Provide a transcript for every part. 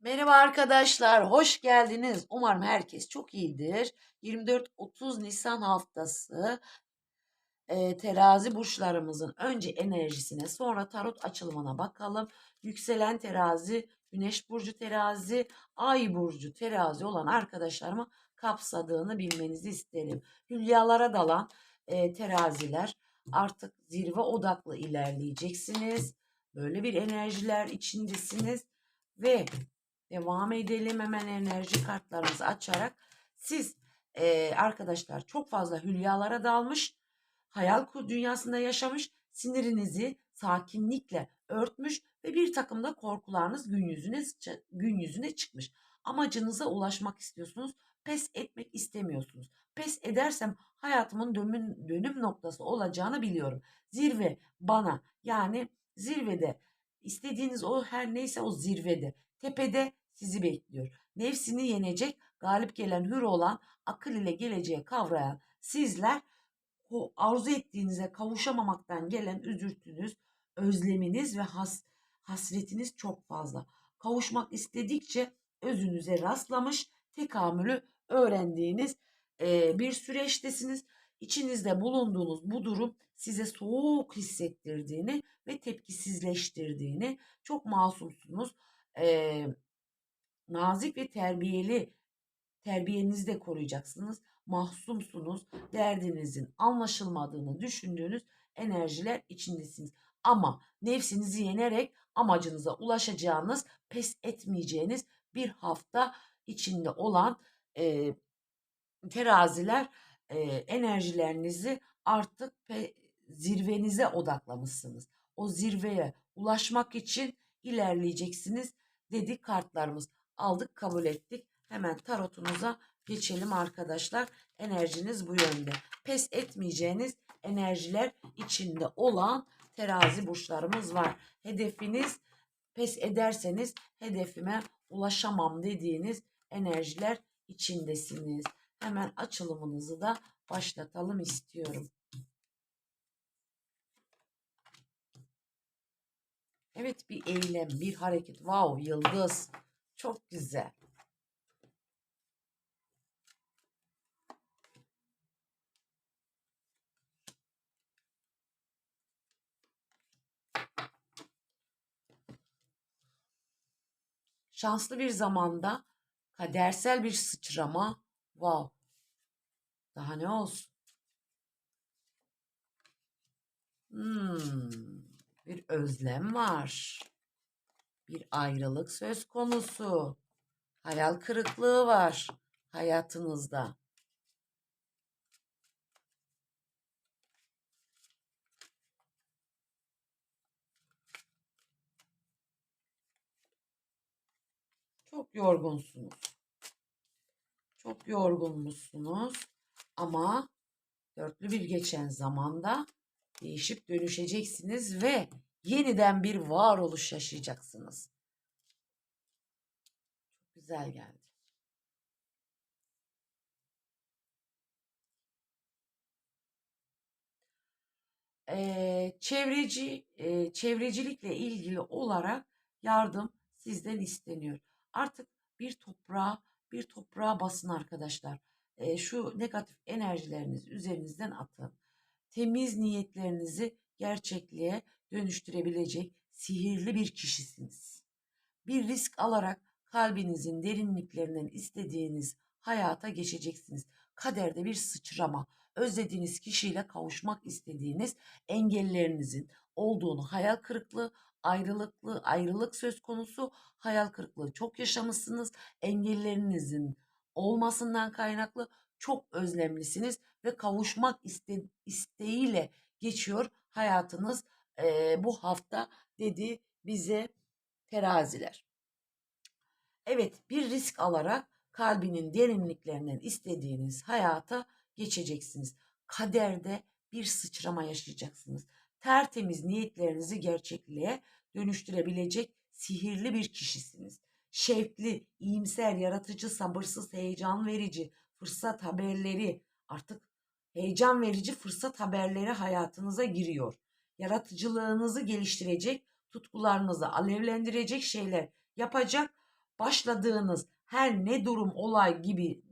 Merhaba arkadaşlar, hoş geldiniz. Umarım herkes çok iyidir. 24-30 Nisan haftası e, terazi burçlarımızın önce enerjisine sonra tarot açılımına bakalım. Yükselen terazi, güneş burcu terazi, ay burcu terazi olan arkadaşlarımı kapsadığını bilmenizi isterim. Hülyalara dalan e, teraziler artık zirve odaklı ilerleyeceksiniz. Böyle bir enerjiler içindesiniz ve Devam edelim hemen enerji kartlarınızı açarak. Siz e, arkadaşlar çok fazla hülyalara dalmış, hayal dünyasında yaşamış, sinirinizi sakinlikle örtmüş ve bir takım da korkularınız gün yüzüne gün yüzüne çıkmış. Amacınıza ulaşmak istiyorsunuz, pes etmek istemiyorsunuz. Pes edersem hayatımın dönüm, dönüm noktası olacağını biliyorum. Zirve bana yani zirvede istediğiniz o her neyse o zirvede tepede sizi bekliyor. Nefsini yenecek, galip gelen hür olan, akıl ile geleceğe kavrayan sizler o arzu ettiğinize kavuşamamaktan gelen üzüntünüz, özleminiz ve has, hasretiniz çok fazla. Kavuşmak istedikçe özünüze rastlamış, tekamülü öğrendiğiniz e, bir süreçtesiniz. İçinizde bulunduğunuz bu durum size soğuk hissettirdiğini ve tepkisizleştirdiğini çok masumsunuz. E, nazik ve terbiyeli terbiyenizi de koruyacaksınız. Mahsumsunuz. Derdinizin anlaşılmadığını düşündüğünüz enerjiler içindesiniz. Ama nefsinizi yenerek amacınıza ulaşacağınız, pes etmeyeceğiniz bir hafta içinde olan e, teraziler e, enerjilerinizi artık zirvenize odaklamışsınız. O zirveye ulaşmak için ilerleyeceksiniz dedi kartlarımız aldık kabul ettik. Hemen tarotunuza geçelim arkadaşlar. Enerjiniz bu yönde. Pes etmeyeceğiniz enerjiler içinde olan terazi burçlarımız var. Hedefiniz pes ederseniz hedefime ulaşamam dediğiniz enerjiler içindesiniz. Hemen açılımınızı da başlatalım istiyorum. Evet bir eylem, bir hareket. Wow yıldız. Çok güzel. Şanslı bir zamanda kadersel bir sıçrama. Wow. Daha ne olsun? Hmm, bir özlem var. Bir ayrılık söz konusu. Hayal kırıklığı var hayatınızda. Çok yorgunsunuz. Çok yorgunmuşsunuz ama dörtlü bir geçen zamanda değişip dönüşeceksiniz ve yeniden bir varoluş yaşayacaksınız. Çok güzel geldi. Ee, çevreci e, çevrecilikle ilgili olarak yardım sizden isteniyor. Artık bir toprağa bir toprağa basın arkadaşlar. E, şu negatif enerjilerinizi üzerinizden atın. Temiz niyetlerinizi gerçekliğe dönüştürebilecek sihirli bir kişisiniz. Bir risk alarak kalbinizin derinliklerinden istediğiniz hayata geçeceksiniz. Kaderde bir sıçrama, özlediğiniz kişiyle kavuşmak istediğiniz engellerinizin olduğunu hayal kırıklığı, ayrılıklı, ayrılık söz konusu, hayal kırıklığı çok yaşamışsınız. Engellerinizin olmasından kaynaklı çok özlemlisiniz ve kavuşmak iste, isteğiyle geçiyor hayatınız e, bu hafta dedi bize teraziler. Evet bir risk alarak kalbinin derinliklerinden istediğiniz hayata geçeceksiniz. Kaderde bir sıçrama yaşayacaksınız. Tertemiz niyetlerinizi gerçekliğe dönüştürebilecek sihirli bir kişisiniz. Şevkli, iyimser, yaratıcı, sabırsız, heyecan verici, fırsat haberleri artık heyecan verici fırsat haberleri hayatınıza giriyor. Yaratıcılığınızı geliştirecek, tutkularınızı alevlendirecek şeyler yapacak başladığınız her ne durum, olay gibi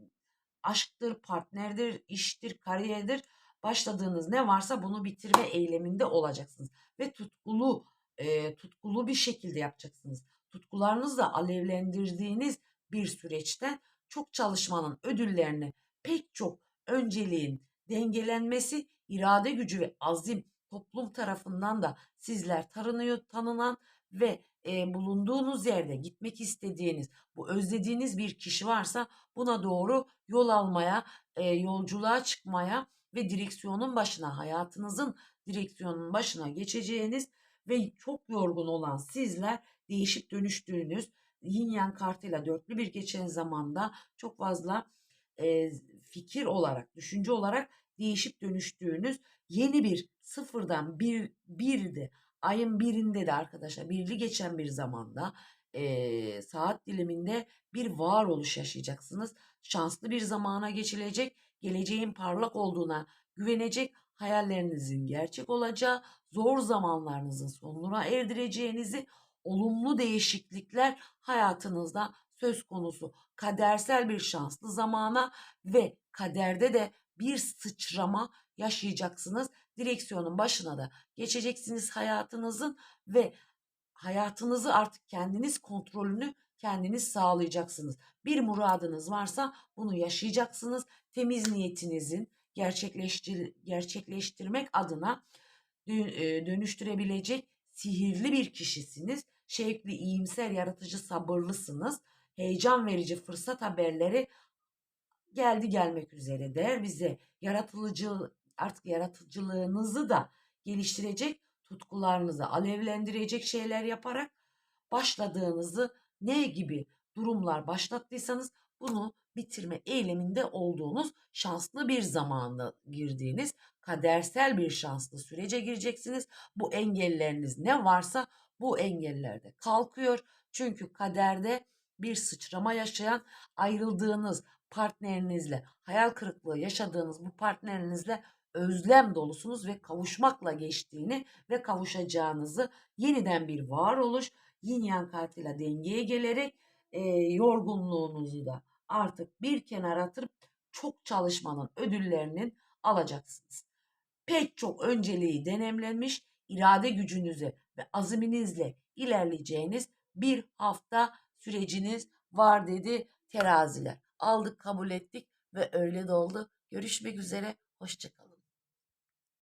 aşktır, partnerdir, iştir, kariyerdir başladığınız ne varsa bunu bitirme eyleminde olacaksınız ve tutkulu e, tutkulu bir şekilde yapacaksınız. Tutkularınızla alevlendirdiğiniz bir süreçten çok çalışmanın ödüllerini pek çok önceliğin dengelenmesi, irade gücü ve azim toplum tarafından da sizler tanınıyor, tanınan ve e, bulunduğunuz yerde gitmek istediğiniz, bu özlediğiniz bir kişi varsa buna doğru yol almaya, e, yolculuğa çıkmaya ve direksiyonun başına, hayatınızın direksiyonun başına geçeceğiniz ve çok yorgun olan sizler değişip dönüştüğünüz yin yang kartıyla dörtlü bir geçen zamanda çok fazla e, fikir olarak, düşünce olarak değişip dönüştüğünüz yeni bir sıfırdan bir birdi ayın birinde de arkadaşlar birli geçen bir zamanda e, saat diliminde bir varoluş yaşayacaksınız. Şanslı bir zamana geçilecek, geleceğin parlak olduğuna güvenecek, hayallerinizin gerçek olacağı, zor zamanlarınızın sonuna erdireceğinizi, olumlu değişiklikler hayatınızda söz konusu kadersel bir şanslı zamana ve kaderde de bir sıçrama yaşayacaksınız. Direksiyonun başına da geçeceksiniz hayatınızın ve hayatınızı artık kendiniz kontrolünü kendiniz sağlayacaksınız. Bir muradınız varsa bunu yaşayacaksınız. Temiz niyetinizin gerçekleştir gerçekleştirmek adına dönüştürebilecek sihirli bir kişisiniz. Şevkli, iyimser, yaratıcı, sabırlısınız. Heyecan verici fırsat haberleri geldi gelmek üzere der bize. Yaratıcı artık yaratıcılığınızı da geliştirecek, tutkularınızı alevlendirecek şeyler yaparak başladığınızı ne gibi durumlar başlattıysanız bunu bitirme eyleminde olduğunuz şanslı bir zamanda girdiğiniz kadersel bir şanslı sürece gireceksiniz. Bu engelleriniz ne varsa bu engellerde kalkıyor. Çünkü kaderde bir sıçrama yaşayan ayrıldığınız partnerinizle hayal kırıklığı yaşadığınız bu partnerinizle özlem dolusunuz ve kavuşmakla geçtiğini ve kavuşacağınızı yeniden bir varoluş yin yang kartıyla dengeye gelerek e, yorgunluğunuzu da artık bir kenara atıp çok çalışmanın ödüllerinin alacaksınız. Pek çok önceliği denemlenmiş irade gücünüzü ve aziminizle ilerleyeceğiniz bir hafta süreciniz var dedi teraziler. Aldık kabul ettik ve öyle de oldu. Görüşmek üzere. Hoşçakalın.